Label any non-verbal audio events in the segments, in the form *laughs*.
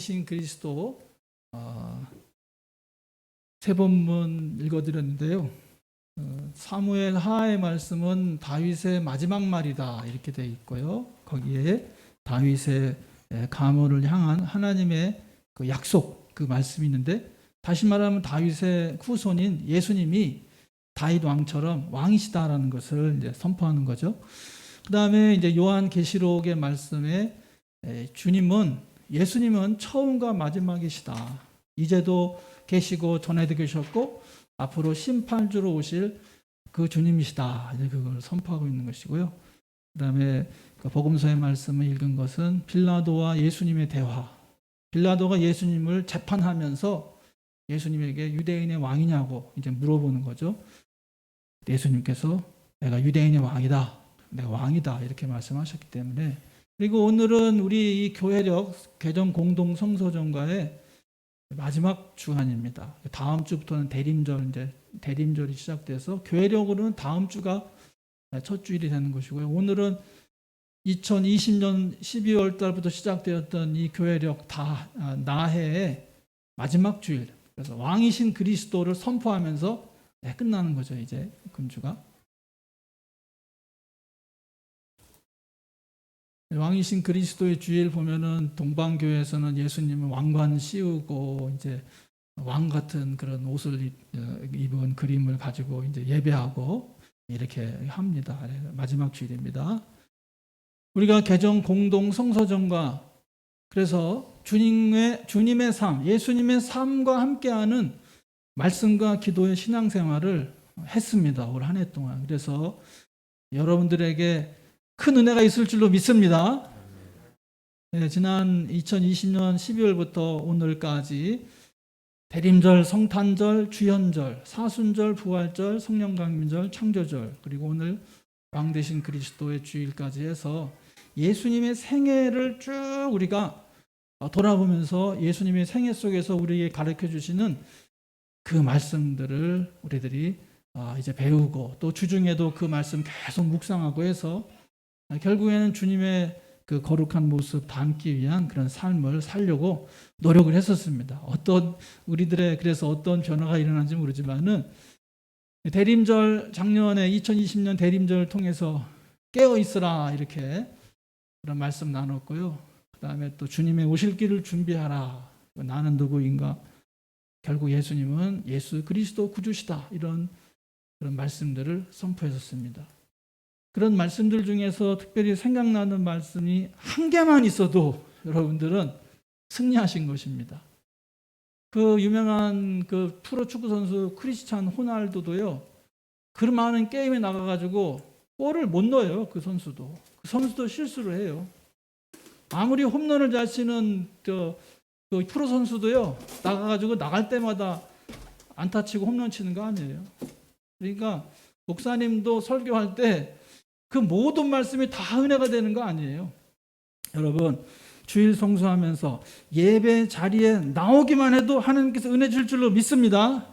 왕이신 그리스도 어, 세 본문 읽어드렸는데요. 어, 사무엘 하의 말씀은 다윗의 마지막 말이다 이렇게 되어 있고요. 거기에 다윗의 에, 가문을 향한 하나님의 그 약속 그 말씀이 있는데 다시 말하면 다윗의 후손인 예수님이 다윗 왕처럼 왕이시다라는 것을 선포하는 거죠. 그 다음에 이제 요한 계시록의 말씀에 에, 주님은 예수님은 처음과 마지막이시다. 이제도 계시고 전에도 계셨고 앞으로 심판주로 오실 그 주님이시다. 이제 그걸 선포하고 있는 것이고요. 그다음에 그 복음서의 말씀을 읽은 것은 빌라도와 예수님의 대화. 빌라도가 예수님을 재판하면서 예수님에게 유대인의 왕이냐고 이제 물어보는 거죠. 예수님께서 내가 유대인의 왕이다. 내가 왕이다. 이렇게 말씀하셨기 때문에 그리고 오늘은 우리 이 교회력 개정 공동 성서전과의 마지막 주간입니다. 다음 주부터는 대림절 이제 대림절이 시작돼서 교회력으로는 다음 주가 첫 주일이 되는 것이고요. 오늘은 2020년 12월 달부터 시작되었던 이 교회력 다 아, 나해의 마지막 주일. 그래서 왕이신 그리스도를 선포하면서 네, 끝나는 거죠. 이제 금주가. 왕이신 그리스도의 주일 보면은 동방교회에서는 예수님은 왕관 씌우고 이제 왕 같은 그런 옷을 입- 어, 입은 그림을 가지고 이제 예배하고 이렇게 합니다. 마지막 주일입니다. 우리가 개정 공동 성서전과 그래서 주님의 주님의 삶, 예수님의 삶과 함께하는 말씀과 기도의 신앙생활을 했습니다. 올 한 해 동안. 그래서 여러분들에게 큰 은혜가 있을 줄로 믿습니다. 네, 지난 2020년 12월부터 오늘까지 대림절, 성탄절, 주현절, 사순절, 부활절, 성령강림절, 창조절 그리고 오늘 왕 대신 그리스도의 주일까지 해서 예수님의 생애를 쭉 우리가 돌아보면서 예수님의 생애 속에서 우리에게 가르쳐 주시는 그 말씀들을 우리들이 아, 이제 배우고 또 주중에도 그 말씀 계속 묵상하고 해서 결국에는 주님의 그 거룩한 모습 담기 위한 그런 삶을 살려고 노력을 했었습니다. 어떤 우리들의 그래서 어떤 변화가 일어난지 모르지만은 대림절 작년에 2020년 대림절을 통해서 깨어 있으라 이렇게 그런 말씀 나눴고요. 그다음에 또 주님의 오실 길을 준비하라. 나는 누구인가? 결국 예수님은 예수 그리스도 구주시다. 이런 그런 말씀들을 선포했었습니다. 그런 말씀들 중에서 특별히 생각나는 말씀이 한 개만 있어도 여러분들은 승리하신 것입니다. 그 유명한 그 프로 축구 선수 크리스찬 호날두도요. 그 많은 게임에 나가 가지고 골을 못 넣어요. 그 선수도 그 선수도 실수를 해요. 아무리 홈런을 잘 치는 저, 그 프로 선수도요 나가 가지고 나갈 때마다 안타 치고 홈런 치는 거 아니에요. 그러니까 목사님도 설교할 때 그 모든 말씀이 다 은혜가 되는 거 아니에요. 여러분 주일 성수하면서 예배 자리에 나오기만 해도 하나님께서 은혜 줄 줄로 믿습니다.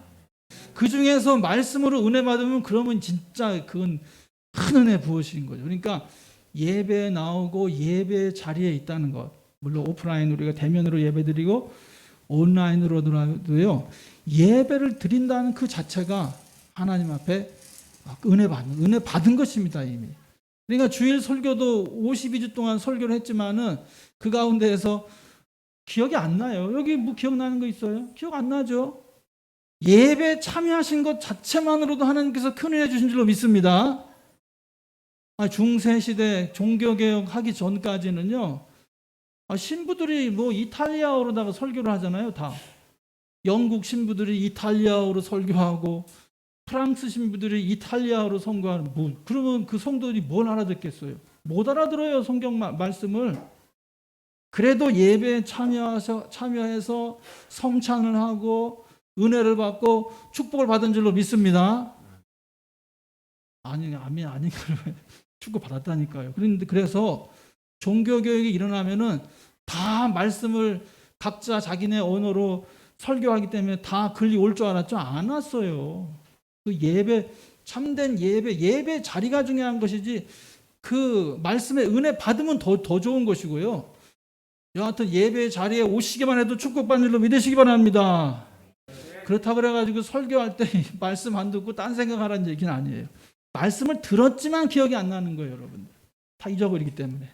그 중에서 말씀으로 은혜 받으면 그러면 진짜 그건 큰 은혜 부으신 거죠. 그러니까 예배에 나오고 예배 자리에 있다는 것. 물론 오프라인 우리가 대면으로 예배 드리고 온라인으로도요. 예배를 드린다는 그 자체가 하나님 앞에 은혜 받는 은혜 받은 것입니다, 이미. 그러니까 주일 설교도 52주 동안 설교를 했지만은 그 가운데에서 기억이 안 나요. 여기 뭐 기억나는 거 있어요? 기억 안 나죠? 예배 참여하신 것 자체만으로도 하나님께서 큰 은혜 주신 줄로 믿습니다. 아, 중세 시대 종교 개혁 하기 전까지는요. 아, 신부들이 뭐 이탈리아어로다가 설교를 하잖아요, 다. 영국 신부들이 이탈리아어로 설교하고 프랑스 신부들이 이탈리아어로 선교하는 뭐 그러면 그 성도들이 뭘 알아듣겠어요? 못 알아들어요 성경 마- 말씀을. 그래도 예배에 참여해서 참여해서 성찬을 하고 은혜를 받고 축복을 받은 줄로 믿습니다. 아니 아니 아니 그러면 *laughs* 축복 받았다니까요. 그런데 그래서 종교 교육이 일어나면은 다 말씀을 각자 자기네 언어로 설교하기 때문에 다 글이 올줄 알았죠? 안 왔어요. 그 예배 참된 예배 예배 자리가 중요한 것이지 그 말씀의 은혜 받으면 더 더 좋은 것이고요. 여하튼 예배 자리에 오시기만 해도 축복받는 일로 믿으시기 바랍니다. 그렇다 그래가지고 설교할 때 *laughs* 말씀 안 듣고 딴 생각하라는 얘기는 아니에요. 말씀을 들었지만 기억이 안 나는 거예요, 여러분. 다 잊어버리기 때문에.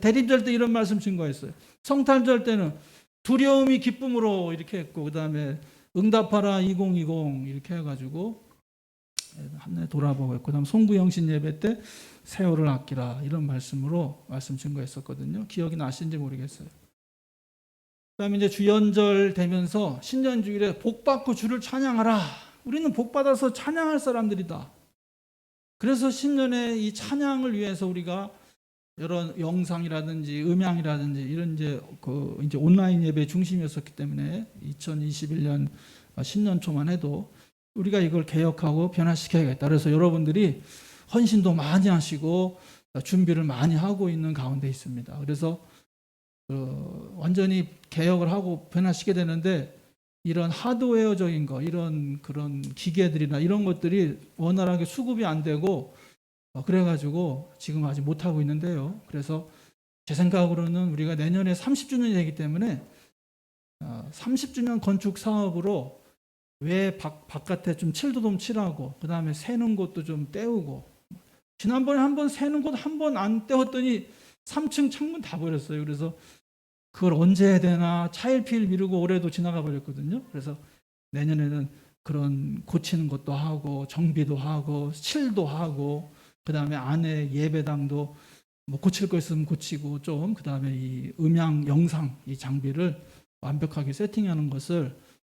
대립절 때 이런 말씀 증거했어요. 성탄절 때는 두려움이 기쁨으로 이렇게 했고, 그 다음에 응답하라 2020 이렇게 해가지고 한해 돌아보고 했고, 그다음 송구영신 예배 때 세월을 아끼라 이런 말씀으로 말씀 증거했었거든요. 기억이 나신지 모르겠어요. 그다음에 이제 주연절 되면서 신년 주일에 복 받고 주를 찬양하라. 우리는 복 받아서 찬양할 사람들이다. 그래서 신년에 이 찬양을 위해서 우리가 이런 영상이라든지 음향이라든지 이런 이제 그 이제 온라인 예배 중심이었었기 때문에 2021년 신년 초만 해도 우리가 이걸 개혁하고 변화시켜야겠다. 그래서 여러분들이 헌신도 많이 하시고 준비를 많이 하고 있는 가운데 있습니다. 그래서 어, 완전히 개혁을 하고 변화시게 되는데 이런 하드웨어적인 거, 이런 그런 기계들이나 이런 것들이 원활하게 수급이 안 되고 어, 그래가지고 지금 아직 못 하고 있는데요. 그래서 제 생각으로는 우리가 내년에 30주년이 되기 때문에 어, 30주년 건축 사업으로 왜 바, 바깥에 좀 칠도 좀 칠하고 그 다음에 새는 곳도 좀 떼우고 지난번에 한 번 새는 곳 한 번 안 떼었더니 3층 창문 다 버렸어요. 그래서 그걸 언제 해야 되나 차일피일 미루고 올해도 지나가 버렸거든요. 그래서 내년에는 그런 고치는 것도 하고 정비도 하고 칠도 하고 그 다음에 안에 예배당도 뭐 고칠 거 있으면 고치고 좀 그 다음에 이 음향 영상 이 장비를 완벽하게 세팅하는 것을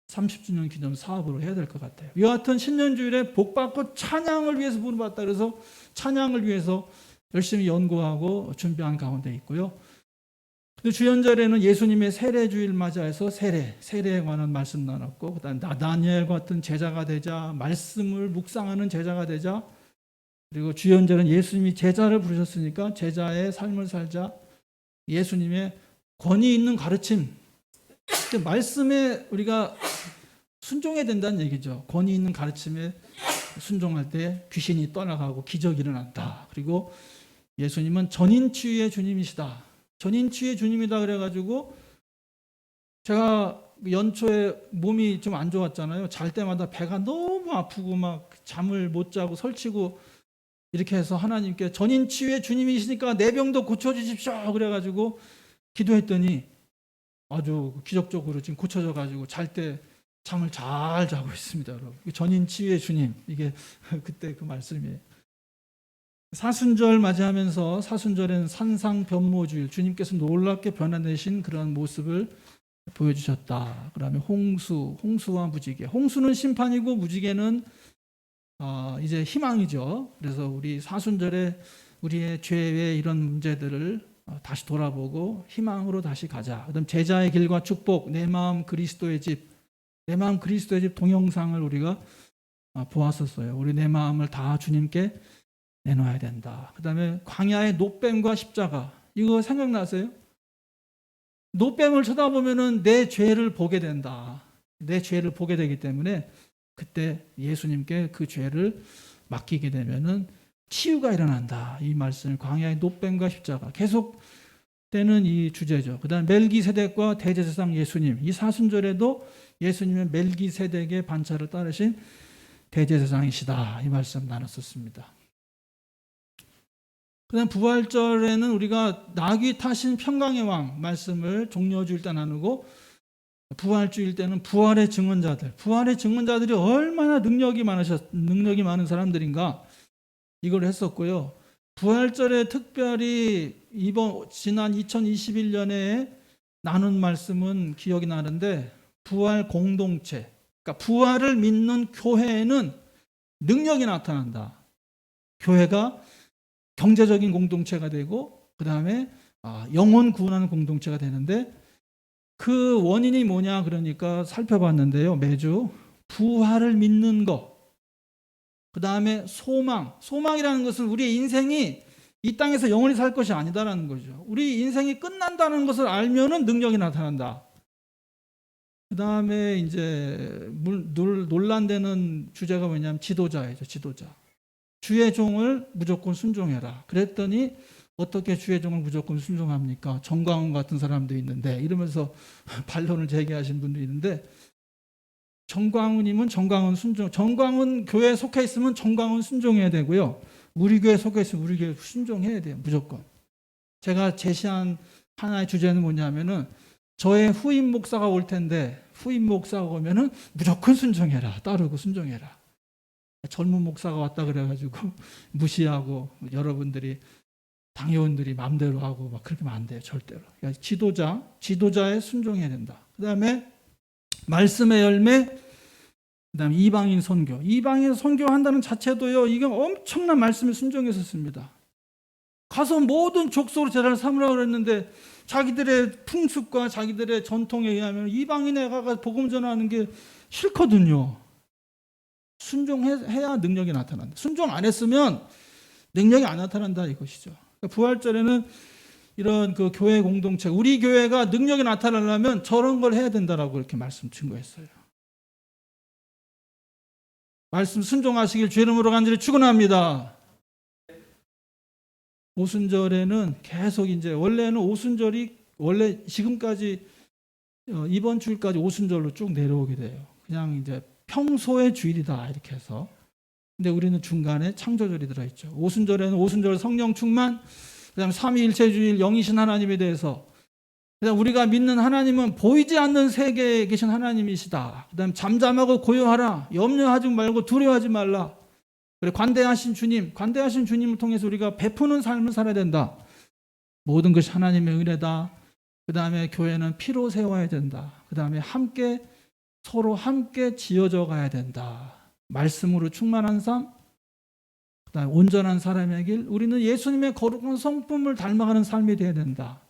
30주년 기념 사업으로 해야 될 것 같아요. 여하튼 신년주일에 복 받고 찬양을 위해서 부름받다 그래서 찬양을 위해서 열심히 연구하고 준비한 가운데 있고요. 근데 주연절에는 예수님의 세례주일 맞이해서 세례, 세례에 관한 말씀 나눴고, 그 다음 나다니엘 같은 제자가 되자, 말씀을 묵상하는 제자가 되자, 그리고 주연절은 예수님이 제자를 부르셨으니까 제자의 삶을 살자, 예수님의 권위 있는 가르침, 그 말씀에 우리가 순종해야 된다는 얘기죠. 권위 있는 가르침에 순종할 때 귀신이 떠나가고 기적이 일어난다. 그리고 예수님은 전인치유의 주님이시다. 전인치유의 주님이다 그래가지고 제가 연초에 몸이 좀 안 좋았잖아요. 잘 때마다 배가 너무 아프고 막 잠을 못 자고 설치고 이렇게 해서 하나님께 전인 치유의 주님이시니까 내 병도 고쳐주십시오. 그래가지고 기도했더니 아주 기적적으로 지금 고쳐져 가지고 잘 때 잠을 잘 자고 있습니다, 여러분. 전인 치유의 주님 이게 *laughs* 그때 그 말씀이에요. 사순절 맞이하면서 사순절엔 산상변모주일 주님께서 놀랍게 변화되신 그런 모습을 보여주셨다. 그다음에 홍수, 홍수와 무지개. 홍수는 심판이고 무지개는 어, 이제 희망이죠. 그래서 우리 사순절에 우리의 죄의 이런 문제들을 어, 다시 돌아보고 희망으로 다시 가자. 그다음 제자의 길과 축복, 내 마음 그리스도의 집, 내 마음 그리스도의 집 동영상을 우리가 어, 보았었어요. 우리 내 마음을 다 주님께 내놓아야 된다. 그다음에 광야의 노뱀과 십자가 이거 생각나세요? 노뱀을 쳐다보면은 내 죄를 보게 된다. 내 죄를 보게 되기 때문에 그때 예수님께 그 죄를 맡기게 되면은 치유가 일어난다. 이 말씀을 광야의 노뱀과 십자가 계속 되는 이 주제죠. 그다음 멜기세덱과 대제사장 예수님 이 사순절에도 예수님은 멜기세덱의 반차를 따르신 대제사장이시다. 이 말씀 나눴었습니다. 그다음 부활절에는 우리가 낙이 타신 평강의 왕 말씀을 종려주일 때 나누고 부활주일 때는 부활의 증언자들, 부활의 증언자들이 얼마나 능력이 많으셨, 능력이 많은 사람들인가 이걸 했었고요. 부활절에 특별히 이번 지난 2021년에 나눈 말씀은 기억이 나는데 부활 공동체, 그러니까 부활을 믿는 교회에는 능력이 나타난다. 교회가 경제적인 공동체가 되고 그 다음에 아, 영혼 구원하는 공동체가 되는데 그 원인이 뭐냐 그러니까 살펴봤는데요. 매주 부활을 믿는 것, 그 다음에 소망. 소망이라는 것은 우리의 인생이 이 땅에서 영원히 살 것이 아니다라는 거죠. 우리 인생이 끝난다는 것을 알면은 능력이 나타난다. 그 다음에 이제 논란되는 주제가 뭐냐면 지도자이죠. 지도자. 주의 종을 무조건 순종해라. 그랬더니 어떻게 주의 종을 무조건 순종합니까? 정광훈 같은 사람도 있는데 이러면서 *laughs* 반론을 제기하신 분도 있는데 정광훈님은 정광훈 순종, 정광훈 교회에 속해 있으면 정광훈 순종해야 되고요. 우리 교회에 속해 있으면 우리 교회 순종해야 돼요. 무조건. 제가 제시한 하나의 주제는 뭐냐면은 저의 후임 목사가 올 텐데 후임 목사가 오면은 무조건 순종해라. 따르고 순종해라. 젊은 목사가 왔다 그래가지고 *laughs* 무시하고 여러분들이 당회원들이 마음대로 하고 막 그렇게 하면 안 돼요. 절대로. 그러니까 지도자, 지도자에 순종해야 된다. 그 다음에 말씀의 열매, 그 다음에 이방인 선교. 이방인 선교한다는 자체도요, 이게 엄청난 말씀에 순종해서 씁니다. 가서 모든 족속으로 제자를 삼으라고 그랬는데 자기들의 풍습과 자기들의 전통에 의하면 이방인에 가서 복음 전하는 게 싫거든요. 순종해야 능력이 나타난다. 순종 안 했으면 능력이 안 나타난다 이것이죠. 부활절에는 이런 그 교회 공동체, 우리 교회가 능력이 나타나려면 저런 걸 해야 된다라고 이렇게 말씀 증거했어요. 말씀 순종하시길 주 이름으로 간절히 축원합니다. 오순절에는 계속 이제 원래는 오순절이 원래 지금까지 어, 이번 주일까지 오순절로 쭉 내려오게 돼요. 그냥 이제 평소의 주일이다 이렇게 해서. 근데 우리는 중간에 창조절이 들어있죠. 오순절에는 오순절 성령 충만, 그 다음에 삼위일체주일 영이신 하나님에 대해서 그다음 우리가 믿는 하나님은 보이지 않는 세계에 계신 하나님이시다. 그다음 잠잠하고 고요하라. 염려하지 말고 두려워하지 말라. 그리고 관대하신 주님, 관대하신 주님을 통해서 우리가 베푸는 삶을 살아야 된다. 모든 것이 하나님의 은혜다. 그 다음에 교회는 피로 세워야 된다. 그 다음에 함께 서로 함께 지어져 가야 된다. 말씀으로 충만한 삶, 그다음에 온전한 사람의 길, 우리는 예수님의 거룩한 성품을 닮아가는 삶이 되어야 된다.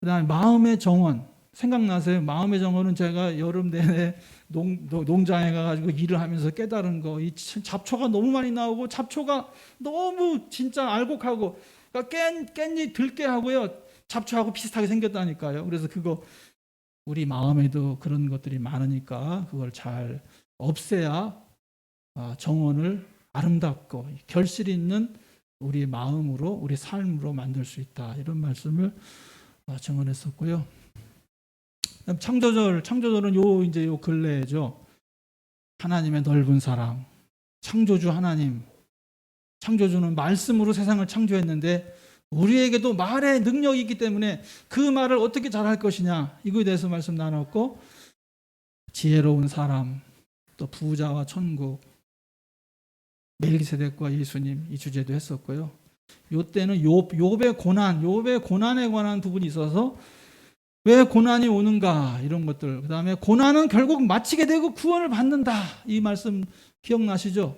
그다음에 마음의 정원, 생각나세요? 마음의 정원은 제가 여름 내내 농, 농- 농장에 가가지고 일을 하면서 깨달은 거, 이 잡초가 너무 많이 나오고 잡초가 너무 진짜 알곡하고, 그러니까 깻, 깻잎 들깨 하고요, 잡초하고 비슷하게 생겼다니까요. 그래서 그거 우리 마음에도 그런 것들이 많으니까 그걸 잘 없애야 아, 정원을 아름답고 결실 있는 우리 마음으로 우리 삶으로 만들 수 있다 이런 말씀을 아, 증언했었고요. 창조절 창조절은 요 이제 요 근래죠. 하나님의 넓은 사랑, 창조주 하나님, 창조주는 말씀으로 세상을 창조했는데 우리에게도 말의 능력이 있기 때문에 그 말을 어떻게 잘할 것이냐 이거에 대해서 말씀 나눴고 지혜로운 사람, 또 부자와 천국, 멜기세덱과 예수님 이 주제도 했었고요. 요 때는 욥 욥의 고난, 욥의 고난에 관한 부분이 있어서 왜 고난이 오는가 이런 것들. 그다음에 고난은 결국 마치게 되고 구원을 받는다. 이 말씀 기억나시죠?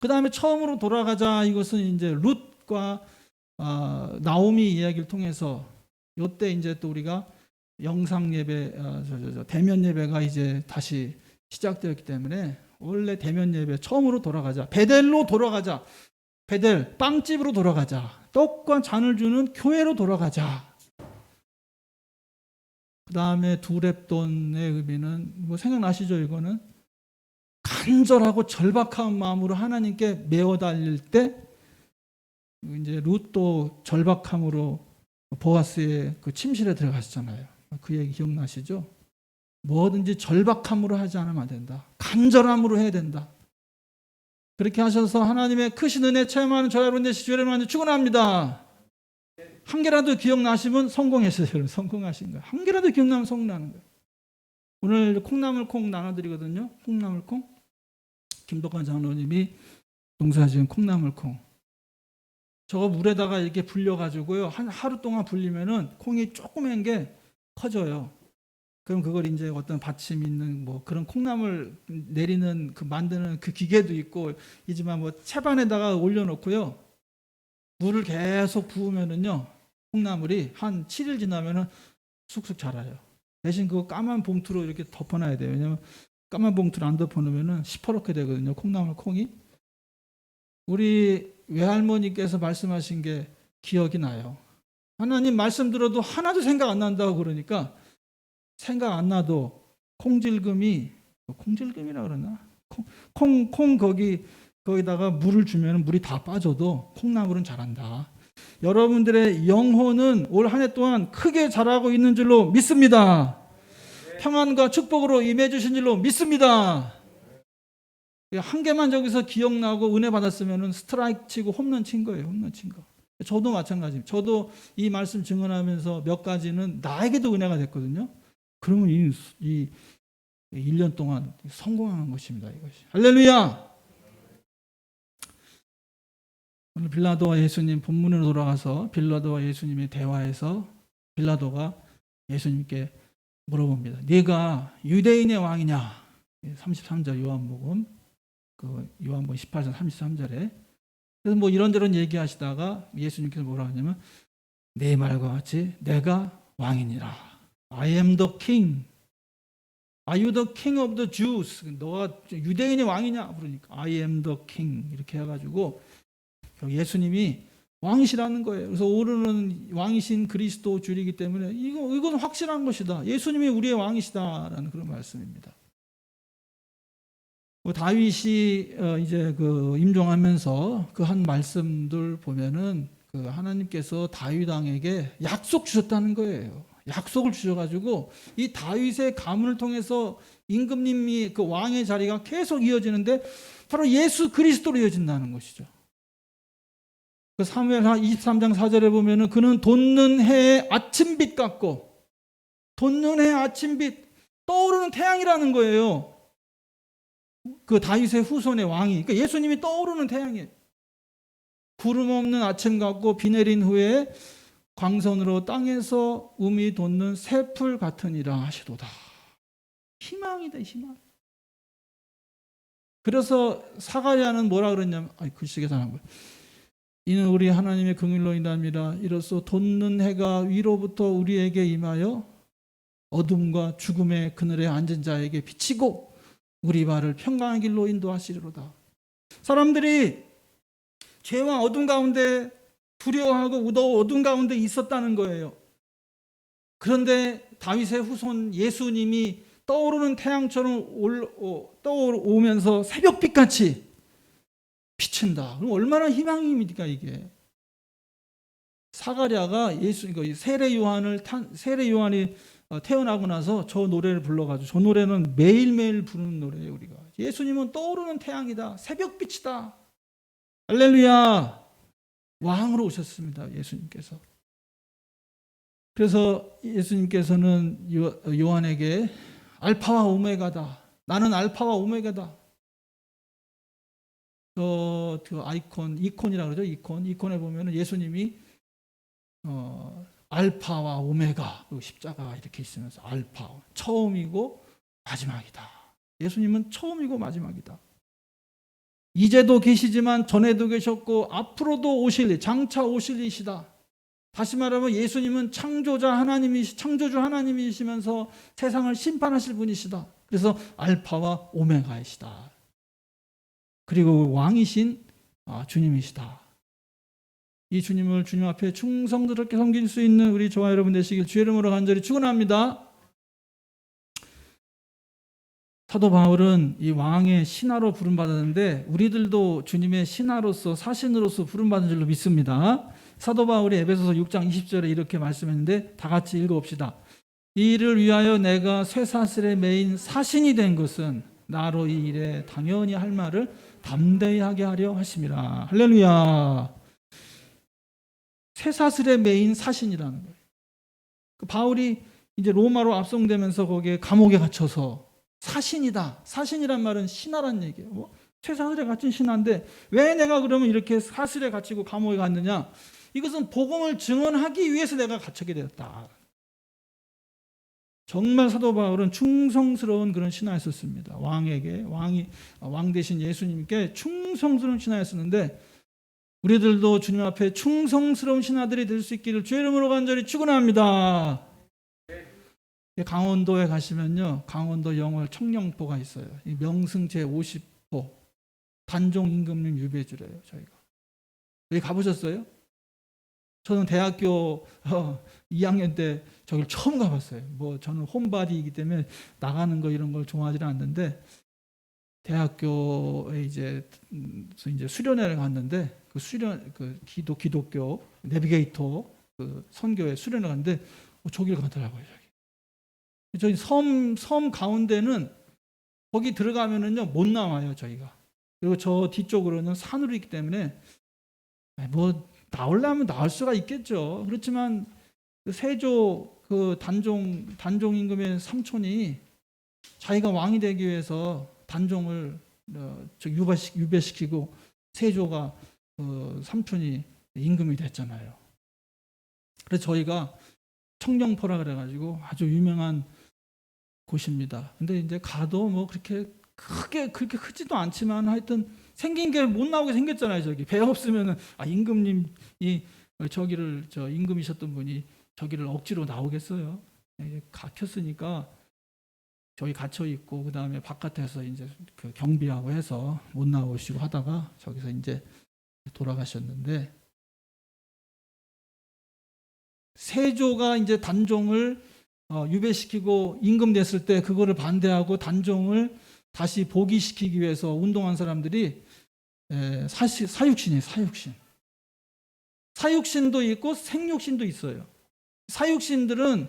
그다음에 처음으로 돌아가자 이것은 이제 룻과 아, 나오미 이야기를 통해서 요때 이제 또 우리가 영상 예배, 아, 저, 저, 저, 대면 예배가 이제 다시 시작되었기 때문에 원래 대면 예배 처음으로 돌아가자. 베델로 돌아가자. 베델 빵집으로 돌아가자. 떡과 잔을 주는 교회로 돌아가자. 그 다음에 두 랩돈의 의미는 뭐 생각나시죠? 이거는 간절하고 절박한 마음으로 하나님께 메어 달릴 때 이제 룻도 절박함으로 보아스의 그 침실에 들어갔잖아요. 그 얘기 기억나시죠? 뭐든지 절박함으로 하지 않으면 안 된다. 간절함으로 해야 된다. 그렇게 하셔서 하나님의 크신 은혜 체험하는 저와 여러분 되시기 여러분 축원합니다. 한 개라도 기억나시면 성공했어요. 여러분. 성공하신 거예요. 한 개라도 기억나면 성공하는 거예요. 오늘 콩나물콩 나눠드리거든요. 콩나물콩. 김덕환 장로님이 농사지은 콩나물콩. 저거 물에다가 이렇게 불려가지고요. 한 하루 동안 불리면은 콩이 조그만 게 커져요. 그럼 그걸 이제 어떤 받침 있는 뭐 그런 콩나물 내리는 그 만드는 그 기계도 있고 이지만 뭐 채반에다가 올려놓고요. 물을 계속 부으면은요. 콩나물이 한 7일 지나면은 쑥쑥 자라요. 대신 그거 까만 봉투로 이렇게 덮어놔야 돼요. 왜냐면 까만 봉투를 안 덮어놓으면은 시퍼렇게 되거든요. 콩나물 콩이. 우리 외할머니께서 말씀하신 게 기억이 나요. 하나님 말씀 들어도 하나도 생각 안 난다고 그러니까 생각 안 나도 콩질금이 콩질금이라 그러나 콩콩 거기 거기다가 물을 주면 물이 다 빠져도 콩나물은 자란다. 여러분들의 영혼은 올 한 해 동안 크게 자라고 있는 줄로 믿습니다. 평안과 축복으로 임해 주신 줄로 믿습니다. 한 개만 저기서 기억나고 은혜 받았으면 스트라이크 치고 홈런 친 거예요. 홈런 친 거. 저도 마찬가지입니다. 저도 이 말씀 증언하면서 몇 가지는 나에게도 은혜가 됐거든요. 그러면 이, 이 1년 동안 성공한 것입니다. 이것이. 할렐루야! 오늘 빌라도와 예수님 본문으로 돌아가서 빌라도와 예수님의 대화에서 빌라도가 예수님께 물어봅니다. 네가 유대인의 왕이냐? 33절 요한복음 그 요한복음 18장 33절에 그래서 뭐 이런저런 얘기하시다가 예수님께서 뭐라 하냐면 내 말과 같이 내가 왕이니라. I am the king. Are you the king of the Jews? 너가 유대인의 왕이냐? 그러니까 I am the king 이렇게 해가지고 예수님이 왕이시라는 거예요. 그래서 오르는 왕이신 그리스도 줄이기 때문에 이거 이건 확실한 것이다. 예수님이 우리의 왕이시다라는 그런 말씀입니다. 뭐 다윗이 어, 이제 그 임종하면서 그 한 말씀들 보면은 그 하나님께서 다윗 왕에게 약속 주셨다는 거예요. 약속을 주셔가지고 이 다윗의 가문을 통해서 임금님이 그 왕의 자리가 계속 이어지는데 바로 예수 그리스도로 이어진다는 것이죠. 그 사무엘하 23장 4절에 보면은 그는 돋는 해의 아침빛 같고 돋는 해의 아침빛 떠오르는 태양이라는 거예요. 그 다윗의 후손의 왕이 그러니까 예수님이 떠오르는 태양이에요. 구름 없는 아침 같고 비 내린 후에 광선으로 땅에서 음이 돋는 새풀 같으니라 하시도다. 희망이다 희망. 그래서 사가랴는 뭐라 그랬냐면 아니 글씨 계산한 거예요. 이는 우리 하나님의 긍일로 인함이라 이로써 돋는 해가 위로부터 우리에게 임하여 어둠과 죽음의 그늘에 앉은 자에게 비치고 우리 발을 평강의 길로 인도하시리로다. 사람들이 죄와 어둠 가운데 두려워하고 우도 어둠 가운데 있었다는 거예요. 그런데 다윗의 후손 예수님이 떠오르는 태양처럼 올, 어, 떠오르면서 새벽빛 같이 비친다. 그럼 얼마나 희망입니까 이게? 사가랴가 예수 그 세례 요한을 탄 세례 요한이 어, 태어나고 나서 저 노래를 불러가지고 저 노래는 매일매일 부르는 노래예요 우리가. 예수님은 떠오르는 태양이다. 새벽빛이다. 할렐루야. 왕으로 오셨습니다. 예수님께서. 그래서 예수님께서는 요한에게 알파와 오메가다. 나는 알파와 오메가다. 어, 그 아이콘, 이콘이라고 그러죠. 이콘. 이콘에 보면 예수님이 어, 알파와 오메가 그리고 십자가 이렇게 있으면서 알파 처음이고 마지막이다. 예수님은 처음이고 마지막이다. 이제도 계시지만 전에도 계셨고 앞으로도 오실 장차 오실 이시다. 다시 말하면 예수님은 창조자 하나님이시 창조주 하나님이시면서 세상을 심판하실 분이시다. 그래서 알파와 오메가이시다. 그리고 왕이신 아, 주님이시다. 이 주님을 주님 앞에 충성스럽게 섬길 수 있는 우리 저와 여러분 되시길 주의 이름으로 간절히 축원합니다. 사도 바울은 이 왕의 신하로 부름받았는데 우리들도 주님의 신하로서 사신으로서 부름받은 줄로 믿습니다. 사도 바울이 에베소서 6장 20절에 이렇게 말씀했는데 다 같이 읽어봅시다. 이를 위하여 내가 쇠사슬에 매인 사신이 된 것은 나로 이 일에 당연히 할 말을 담대히 하게 하려 하심이라. 할렐루야. 쇠사슬에 매인 사신이라는 거예요. 그 바울이 이제 로마로 압송되면서 거기에 감옥에 갇혀서 사신이다. 사신이란 말은 신하란 얘기예요. 뭐, 쇠사슬에 갇힌 신하인데 왜 내가 그러면 이렇게 사슬에 갇히고 감옥에 갔느냐? 이것은 복음을 증언하기 위해서 내가 갇히게 되었다. 정말 사도 바울은 충성스러운 그런 신하였었습니다. 왕에게 왕이 왕 대신 예수님께 충성스러운 신하였었는데 우리들도 주님 앞에 충성스러운 신하들이 될 수 있기를 주의 이름으로 간절히 축원합니다. 강원도에 가시면요. 강원도 영월 청령포가 있어요. 명승 제 50호 단종 임금님 유배주래요, 저희가. 여기 가보셨어요? 저는 대학교 어, 2학년 때 저길 처음 가봤어요. 뭐 저는 홈바디이기 때문에 나가는 거 이런 걸 좋아하지 않는데 대학교에 이제 이제 수련회를 갔는데 그그 수련 그 기도 기독교 내비게이터 그 선교에 수련을 갔는데 어, 저기를 가더라고요. 저기. 저희 섬, 섬 가운데는 거기 들어가면은요 못 나와요 저희가. 그리고 저 뒤쪽으로는 산으로 있기 때문에 아이, 뭐 나오려면 나올 수가 있겠죠. 그렇지만 그 세조 그 단종 단종 임금의 삼촌이 자기가 왕이 되기 위해서 단종을 어, 저 유배시, 유배시키고 세조가 그 삼촌이 임금이 됐잖아요. 그래서 저희가 청정포라 그래가지고 아주 유명한 곳입니다. 근데 이제 가도 뭐 그렇게 크게 그렇게 크지도 않지만 하여튼 생긴 게 못 나오게 생겼잖아요. 저기 배 없으면은 아 임금님이 저기를 저 임금이셨던 분이 저기를 억지로 나오겠어요. 갇혔으니까 저희 갇혀 있고 그 다음에 바깥에서 이제 그 경비하고 해서 못 나오시고 하다가 저기서 이제 돌아가셨는데 세조가 이제 단종을 어, 유배시키고 임금 됐을 때 그거를 반대하고 단종을 다시 복위시키기 위해서 운동한 사람들이 에, 사시, 사육신이에요. 사육신. 사육신도 있고 생육신도 있어요. 사육신들은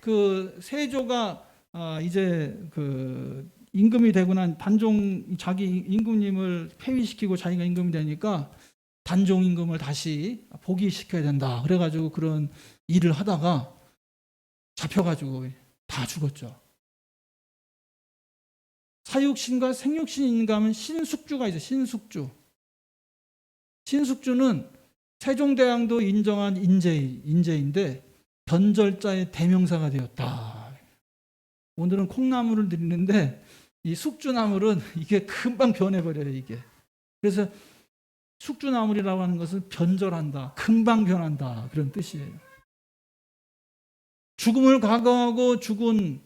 그 세조가 아, 이제 그 임금이 되고 난 단종 자기 임금님을 폐위시키고 자기가 임금이 되니까 단종 임금을 다시 복위시켜야 된다. 그래가지고 그런 일을 하다가 잡혀가지고 다 죽었죠. 사육신과 생육신인가 하면 신숙주가 있어요. 신숙주. 신숙주는 세종대왕도 인정한 인재, 인재인데 변절자의 대명사가 되었다. 오늘은 콩나물을 드리는데 이 숙주나물은 이게 금방 변해버려요, 이게. 그래서 숙주나물이라고 하는 것은 변절한다, 금방 변한다 그런 뜻이에요. 죽음을 각오하고 죽은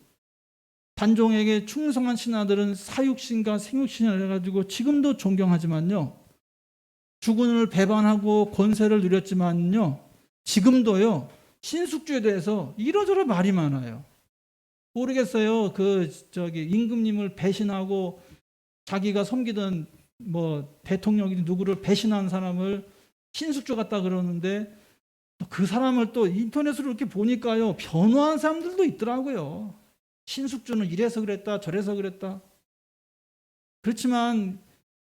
단종에게 충성한 신하들은 사육신과 생육신을 해가지고 지금도 존경하지만요. 죽음을 배반하고 권세를 누렸지만요. 지금도요. 신숙주에 대해서 이러저러 말이 많아요. 모르겠어요. 그 저기 임금님을 배신하고 자기가 섬기던 뭐 대통령이든 누구를 배신한 사람을 신숙주 같다 그러는데 그 사람을 또 인터넷으로 이렇게 보니까요 변호한 사람들도 있더라고요. 신숙주는 이래서 그랬다 저래서 그랬다. 그렇지만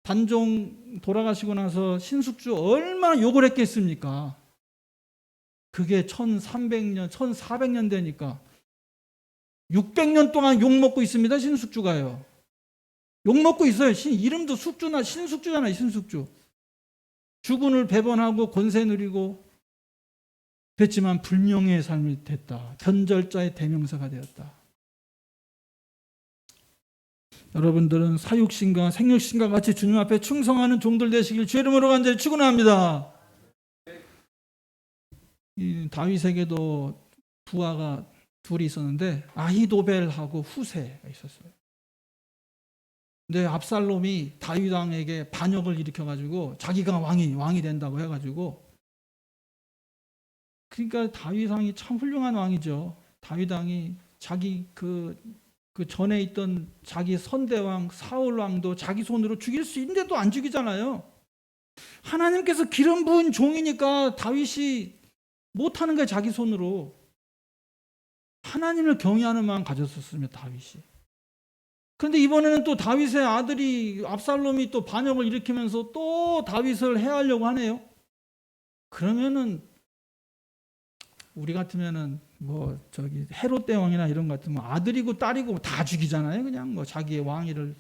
단종 돌아가시고 나서 신숙주 얼마나 욕을 했겠습니까? 그게 1300년, 1400년 되니까 600년 동안 욕 먹고 있습니다. 신숙주가요. 욕 먹고 있어요. 신 이름도 숙주나 신숙주잖아요. 신숙주. 주군을 배반하고 권세 누리고 됐지만 불명예의 삶이 됐다. 변절자의 대명사가 되었다. 여러분들은 사육신과 생육신과 같이 주님 앞에 충성하는 종들 되시길 주 이름으로 간절히 축원합니다. 이 다윗에게도 부하가 둘이 있었는데 아히도벨하고 후세가 있었어요. 근데 압살롬이 다윗 왕에게 반역을 일으켜 가지고 자기가 왕이 왕이 된다고 해 가지고 그러니까 다윗 왕이 참 훌륭한 왕이죠. 다윗 왕이 자기 그, 그 전에 있던 자기 선대왕 사울 왕도 자기 손으로 죽일 수 있는데도 안 죽이잖아요. 하나님께서 기름 부은 종이니까 다윗이 못하는 거예요 자기 손으로. 하나님을 경외하는 마음 가졌었으면 다윗이. 그런데 이번에는 또 다윗의 아들이 압살롬이 또 반역을 일으키면서 또 다윗을 해하려고 하네요. 그러면은 우리 같으면은 뭐 저기 헤롯 대왕이나 이런 것 같으면 아들이고 딸이고 다 죽이잖아요. 그냥 뭐 자기의 왕위를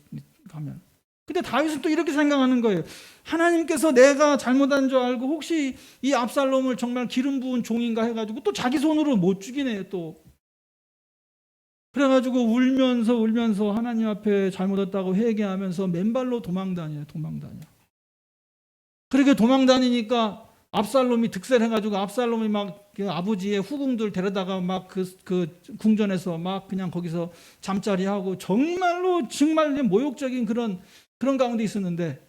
가면. 근데 다윗은 또 이렇게 생각하는 거예요. 하나님께서 내가 잘못한 줄 알고 혹시 이 압살롬을 정말 기름 부은 종인가 해가지고 또 자기 손으로 못 죽이네요. 또 그래가지고 울면서 울면서 하나님 앞에 잘못했다고 회개하면서 맨발로 도망다녀요. 도망다녀. 그렇게 도망다니니까 압살롬이 득세해가지고 압살롬이 막 그 아버지의 후궁들 데려다가 막 그 그 궁전에서 막 그냥 거기서 잠자리 하고 정말로 정말 모욕적인 그런 그런 가운데 있었는데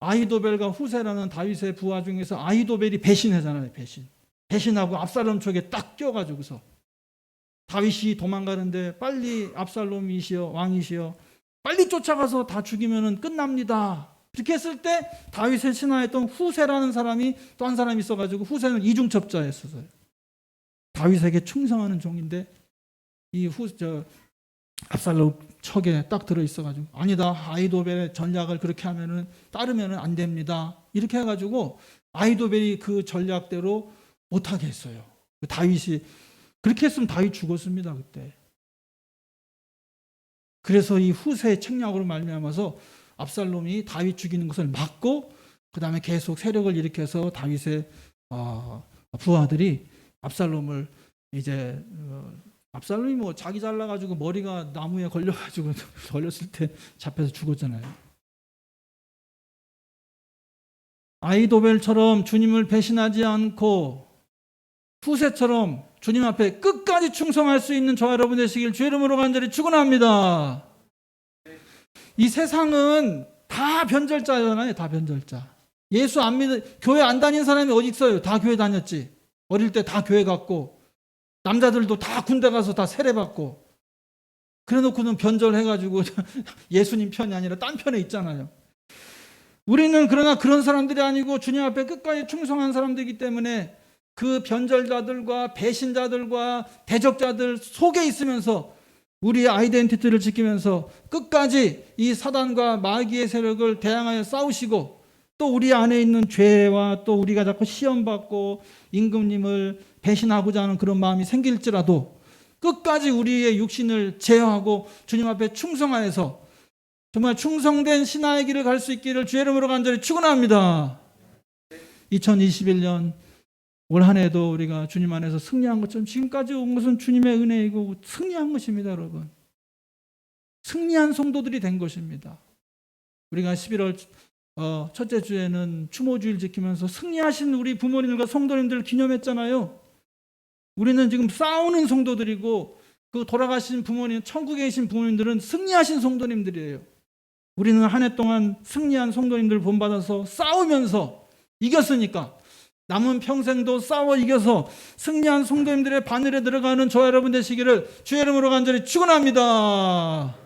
아이도벨과 후세라는 다윗의 부하 중에서 아이도벨이 배신하잖아요. 배신. 배신하고 압살롬 쪽에 딱 껴가지고서 다윗이 도망가는데 빨리 압살롬이시여 왕이시여 빨리 쫓아가서 다 죽이면 끝납니다. 이렇게 했을 때 다윗의 신하였던 후세라는 사람이 또 한 사람이 있어가지고 후세는 이중첩자였어요. 다윗에게 충성하는 종인데 이 후저 압살롬 척에 딱 들어 있어가지고 아니다 아이도벨의 전략을 그렇게 하면은 따르면은 안 됩니다. 이렇게 해가지고 아이도벨이 그 전략대로 못하게 했어요. 그 다윗이 그렇게 했으면 다윗 죽었습니다 그때. 그래서 이 후세의 책략으로 말미암아서 압살롬이 다윗 죽이는 것을 막고 그 다음에 계속 세력을 일으켜서 다윗의 어, 부하들이 압살롬을 이제 어, 압살롬이 뭐 자기 잘라가지고 머리가 나무에 걸려가지고 *laughs* 걸렸을 때 잡혀서 죽었잖아요. 아이도벨처럼 주님을 배신하지 않고 후세처럼 주님 앞에 끝까지 충성할 수 있는 저와 여러분 되시길 주의 이름으로 간절히 축원합니다. 이 세상은 다 변절자잖아요. 다 변절자. 예수 안 믿는 교회 안 다닌 사람이 어디 있어요? 다 교회 다녔지. 어릴 때 다 교회 갔고 남자들도 다 군대 가서 다 세례 받고 그래 놓고는 변절해 가지고 *laughs* 예수님 편이 아니라 딴 편에 있잖아요. 우리는 그러나 그런 사람들이 아니고 주님 앞에 끝까지 충성한 사람들이기 때문에 그 변절자들과 배신자들과 대적자들 속에 있으면서 우리의 아이덴티티를 지키면서 끝까지 이 사단과 마귀의 세력을 대항하여 싸우시고 또 우리 안에 있는 죄와 또 우리가 자꾸 시험받고 임금님을 배신하고자 하는 그런 마음이 생길지라도 끝까지 우리의 육신을 제어하고 주님 앞에 충성하여서 정말 충성된 신하의 길을 갈 수 있기를 주의 이름으로 간절히 축원합니다. 2021년 올 한 해도 우리가 주님 안에서 승리한 것처럼 지금까지 온 것은 주님의 은혜이고 승리한 것입니다, 여러분. 승리한 성도들이 된 것입니다. 우리가 11월 어, 첫째 주에는 추모주일 지키면서 승리하신 우리 부모님과 성도님들 기념했잖아요. 우리는 지금 싸우는 성도들이고 그 돌아가신 부모님, 천국에 계신 부모님들은 승리하신 성도님들이에요. 우리는 한 해 동안 승리한 성도님들 본받아서 싸우면서 이겼으니까 남은 평생도 싸워 이겨서 승리한 성도님들의 바늘에 들어가는 저 여러분 되시기를 주의 이름으로 간절히 축원합니다.